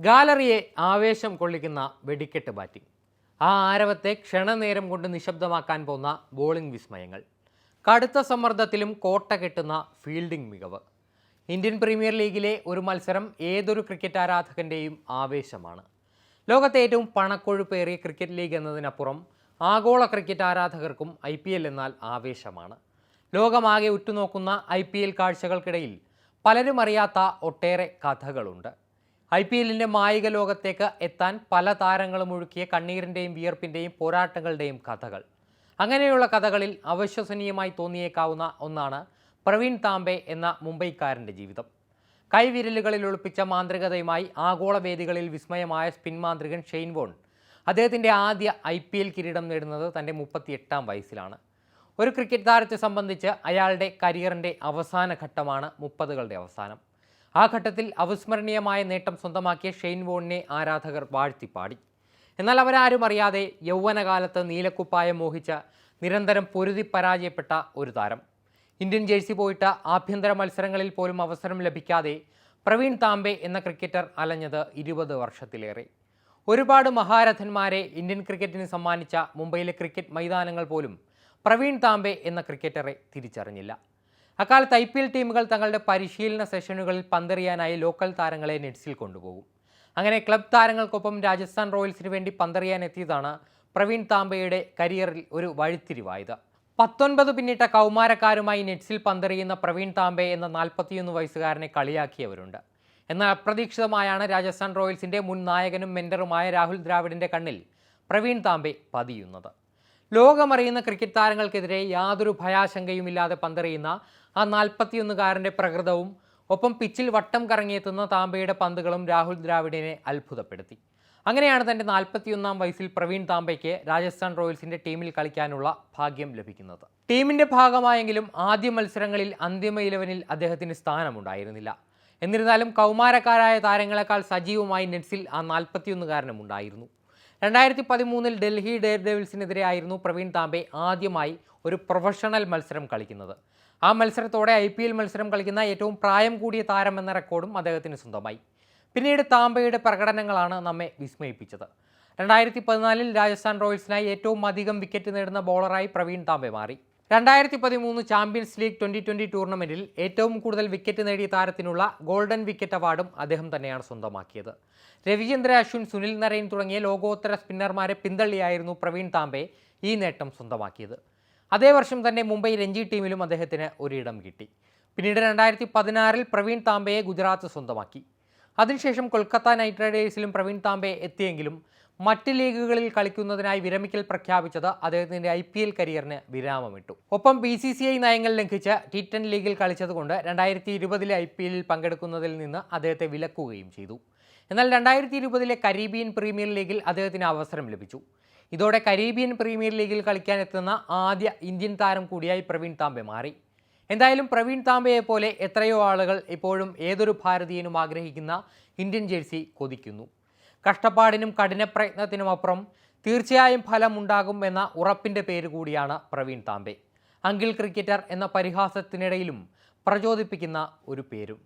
ഗാലറിയെ ആവേശം കൊള്ളിക്കുന്ന വെടിക്കെട്ട് ബാറ്റിംഗ്. ആ ആരവത്തെ ക്ഷണനേരം കൊണ്ട് നിശബ്ദമാക്കാൻ പോന്ന ബോളിംഗ് വിസ്മയങ്ങൾ. കടുത്ത സമ്മർദ്ദത്തിലും കോട്ട കെട്ടുന്ന ഫീൽഡിംഗ് മികവ്. ഇന്ത്യൻ പ്രീമിയർ ലീഗിലെ ഒരു മത്സരം ഏതൊരു ക്രിക്കറ്റ് ആരാധകന്റെയും ആവേശമാണ്. ലോകത്തെ ഏറ്റവും പണക്കൊഴുപ്പേറിയ ക്രിക്കറ്റ് ലീഗ് എന്നതിനപ്പുറം ആഗോള ക്രിക്കറ്റ് ആരാധകർക്കും ഐ പി എൽ എന്നാൽ ആവേശമാണ്. ലോകമാകെ ഉറ്റുനോക്കുന്ന ഐ പി എൽ കാഴ്ചകൾക്കിടയിൽ പലരും അറിയാത്ത ഒട്ടേറെ കഥകളുണ്ട്. ഐ പി എല്ലിന്റെ മായിക ലോകത്തേക്ക് എത്താൻ പല താരങ്ങളും ഒഴുക്കിയ കണ്ണീരിന്റെയും വിയർപ്പിന്റെയും പോരാട്ടങ്ങളുടെയും കഥകൾ. അങ്ങനെയുള്ള കഥകളിൽ അവിശ്വസനീയമായി തോന്നിയേക്കാവുന്ന ഒന്നാണ് പ്രവീൺ താംബെ എന്ന മുംബൈക്കാരന്റെ ജീവിതം. കൈവിരലുകളിൽ ഒളിപ്പിച്ച മാന്ത്രികതയുമായി ആഗോള വേദികളിൽ വിസ്മയമായ സ്പിൻ മാന്ത്രികൻ ഷെയ്ൻ വോൺ. അദ്ദേഹത്തിന്റെ ആദ്യ ഐ പി എൽ കിരീടം നേടുന്നത് തന്റെ മുപ്പത്തിയെട്ടാം വയസ്സിലാണ്. ഒരു ക്രിക്കറ്റ് താരത്തെ സംബന്ധിച്ച് അയാളുടെ കരിയറിന്റെ അവസാന ഘട്ടമാണ് മുപ്പതുകളുടെ അവസാനം. ആ ഘട്ടത്തിൽ അവിസ്മരണീയമായ നേട്ടം സ്വന്തമാക്കിയ ഷെയ്ൻ വോണിനെ ആരാധകർ വാഴ്ത്തിപ്പാടി. എന്നാൽ അവരാരും അറിയാതെ യൗവനകാലത്ത് നീലക്കുപ്പായം മോഹിച്ച നിരന്തരം പൊരുതി പരാജയപ്പെട്ട ഒരു താരം. ഇന്ത്യൻ ജേഴ്സി പോയിട്ട ആഭ്യന്തര മത്സരങ്ങളിൽ പോലും അവസരം ലഭിക്കാതെ പ്രവീൺ താംബെ എന്ന ക്രിക്കറ്റർ അലഞ്ഞത് ഇരുപത് വർഷത്തിലേറെ. ഒരുപാട് മഹാരഥന്മാരെ ഇന്ത്യൻ ക്രിക്കറ്റിന് സമ്മാനിച്ച മുംബൈയിലെ ക്രിക്കറ്റ് മൈതാനങ്ങൾ പോലും പ്രവീൺ താംബെ എന്ന ക്രിക്കറ്ററെ തിരിച്ചറിഞ്ഞില്ല. അക്കാലത്ത് ഐ പി എൽ ടീമുകൾ തങ്ങളുടെ പരിശീലന സെഷനുകളിൽ പന്തെറിയാനായി ലോക്കൽ താരങ്ങളെ നെറ്റ്സിൽ കൊണ്ടുപോകും. അങ്ങനെ ക്ലബ് താരങ്ങൾക്കൊപ്പം രാജസ്ഥാൻ റോയൽസിന് വേണ്ടി പന്തെറിയാൻ എത്തിയതാണ് പ്രവീൺ താംബയുടെ കരിയറിൽ ഒരു വഴിത്തിരിവായത്. പത്തൊൻപത് പിന്നിട്ട കൗമാരക്കാരുമായി നെറ്റ്സിൽ പന്തെറിയുന്ന പ്രവീൺ താംബെ എന്ന നാൽപ്പത്തിയൊന്ന് വയസ്സുകാരനെ കളിയാക്കിയവരുണ്ട്. എന്നാൽ അപ്രതീക്ഷിതമായാണ് രാജസ്ഥാൻ റോയൽസിന്റെ മുൻ നായകനും മെന്ററുമായ രാഹുൽ ദ്രാവിഡിന്റെ കണ്ണിൽ പ്രവീൺ താംബെ പതിയുന്നത്. ലോകമറിയുന്ന ക്രിക്കറ്റ് താരങ്ങൾക്കെതിരെ യാതൊരു ഭയാശങ്കയുമില്ലാതെ പന്തെറിയുന്ന ആ നാൽപ്പത്തിയൊന്നുകാരന്റെ പ്രകൃതവും ഒപ്പം പിച്ചിൽ വട്ടം കറങ്ങിയെത്തുന്ന താംബയുടെ പന്തുകളും രാഹുൽ ദ്രാവിഡിനെ അത്ഭുതപ്പെടുത്തി. അങ്ങനെയാണ് തന്റെ നാൽപ്പത്തിയൊന്നാം വയസ്സിൽ പ്രവീൺ താംബയ്ക്ക് രാജസ്ഥാൻ റോയൽസിന്റെ ടീമിൽ കളിക്കാനുള്ള ഭാഗ്യം ലഭിക്കുന്നത്. ടീമിന്റെ ഭാഗമായെങ്കിലും ആദ്യ മത്സരങ്ങളിൽ അന്തിമ ഇലവനിൽ അദ്ദേഹത്തിന് സ്ഥാനമുണ്ടായിരുന്നില്ല. എന്നിരുന്നാലും കൗമാരക്കാരായ താരങ്ങളെക്കാൾ സജീവമായി നെറ്റ്സിൽ ആ നാൽപ്പത്തിയൊന്നുകാരനും ഉണ്ടായിരുന്നു രണ്ടായിരത്തി പതിമൂന്നിൽ ഡൽഹി ഡെയർ ഡെവിൾസിനെതിരെയായിരുന്നു പ്രവീൺ താംബെ ആദ്യമായി ഒരു പ്രൊഫഷണൽ മത്സരം കളിക്കുന്നത്. ആ മത്സരത്തോടെ ഐ പി എൽ മത്സരം കളിക്കുന്ന ഏറ്റവും പ്രായം കൂടിയ താരം എന്ന റെക്കോർഡും അദ്ദേഹത്തിന് സ്വന്തമായി. പിന്നീട് താംബയുടെ പ്രകടനങ്ങളാണ് നമ്മെ വിസ്മയിപ്പിച്ചത്. രണ്ടായിരത്തി പതിനാലിൽ രാജസ്ഥാൻ റോയൽസിനായി ഏറ്റവും അധികം വിക്കറ്റ് നേടുന്ന ബോളറായി പ്രവീൺ താംബെ മാറി. രണ്ടായിരത്തി പതിമൂന്ന് ചാമ്പ്യൻസ് ലീഗ് ട്വന്റി ട്വന്റി ടൂർണമെന്റിൽ ഏറ്റവും കൂടുതൽ വിക്കറ്റ് നേടിയ താരത്തിനുള്ള ഗോൾഡൻ വിക്കറ്റ് അവാർഡും അദ്ദേഹം തന്നെയാണ് സ്വന്തമാക്കിയത്. രവിചന്ദ്ര അശ്വിൻ സുനിൽ നരൈൻ തുടങ്ങിയ ലോകോത്തര സ്പിന്നർമാരെ പിന്തള്ളിയായിരുന്നു പ്രവീൺ താംബെ ഈ നേട്ടം സ്വന്തമാക്കിയത്. അതേ വർഷം തന്നെ മുംബൈ രഞ്ജി ടീമിലും അദ്ദേഹത്തിന് ഒരിടം കിട്ടി. പിന്നീട് രണ്ടായിരത്തി പതിനാറിൽ പ്രവീൺ താംബെയെ ഗുജറാത്ത് സ്വന്തമാക്കി. അതിനുശേഷം കൊൽക്കത്ത നൈറ്റ് റൈഡേഴ്സിലും പ്രവീൺ താംബെ എത്തിയെങ്കിലും മറ്റ് ലീഗുകളിൽ കളിക്കുന്നതിനായി വിരമിക്കൽ പ്രഖ്യാപിച്ചത് അദ്ദേഹത്തിന്റെ ഐ പി എൽ കരിയറിന് വിരാമമിട്ടു. ഒപ്പം ബി സി സി ഐ നയങ്ങൾ ലംഘിച്ച് ടി ടെൻ ലീഗിൽ കളിച്ചതുകൊണ്ട് രണ്ടായിരത്തി ഇരുപതിലെ ഐ പി എല്ലിൽ പങ്കെടുക്കുന്നതിൽ നിന്ന് അദ്ദേഹത്തെ വിലക്കുകയും ചെയ്തു. എന്നാൽ രണ്ടായിരത്തി ഇരുപതിലെ കരീബിയൻ പ്രീമിയർ ലീഗിൽ അദ്ദേഹത്തിന് അവസരം ലഭിച്ചു. ഇതോടെ കരീബിയൻ പ്രീമിയർ ലീഗിൽ കളിക്കാനെത്തുന്ന ആദ്യ ഇന്ത്യൻ താരം കൂടിയായി പ്രവീൺ താംബെ മാറി. എന്തായാലും പ്രവീൺ താമ്പയെ പോലെ എത്രയോ ആളുകൾ ഇപ്പോഴും ഏതൊരു ഭാരതീയനും ആഗ്രഹിക്കുന്ന ഇന്ത്യൻ ജേഴ്സി കൊതിക്കുന്നു. കഷ്ടപ്പാടിനും കഠിന പ്രയത്നത്തിനുമപ്പുറം തീർച്ചയായും ഫലമുണ്ടാകും എന്ന ഉറപ്പിന്റെ പേര് കൂടിയാണ് പ്രവീൺ താമ്പെ അങ്കിൾ ക്രിക്കറ്റർ എന്ന പരിഹാസത്തിനിടയിലും പ്രചോദിപ്പിക്കുന്ന ഒരു പേരും.